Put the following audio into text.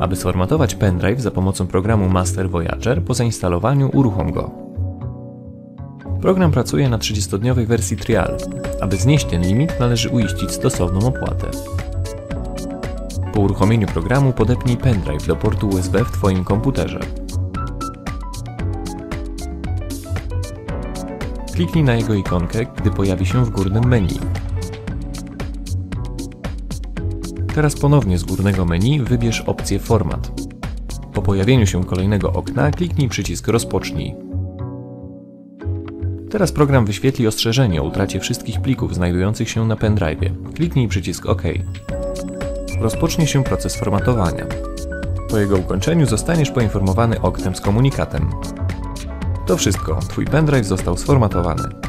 Aby sformatować pendrive za pomocą programu Master Voyager, po zainstalowaniu uruchom go. Program pracuje na 30-dniowej wersji trial. Aby znieść ten limit, należy uiścić stosowną opłatę. Po uruchomieniu programu podepnij pendrive do portu USB w Twoim komputerze. Kliknij na jego ikonkę, gdy pojawi się w górnym menu. Teraz ponownie z górnego menu wybierz opcję Format. Po pojawieniu się kolejnego okna kliknij przycisk Rozpocznij. Teraz program wyświetli ostrzeżenie o utracie wszystkich plików znajdujących się na pendrive. Kliknij przycisk OK. Rozpocznie się proces formatowania. Po jego ukończeniu zostaniesz poinformowany oknem z komunikatem. To wszystko, Twój pendrive został sformatowany.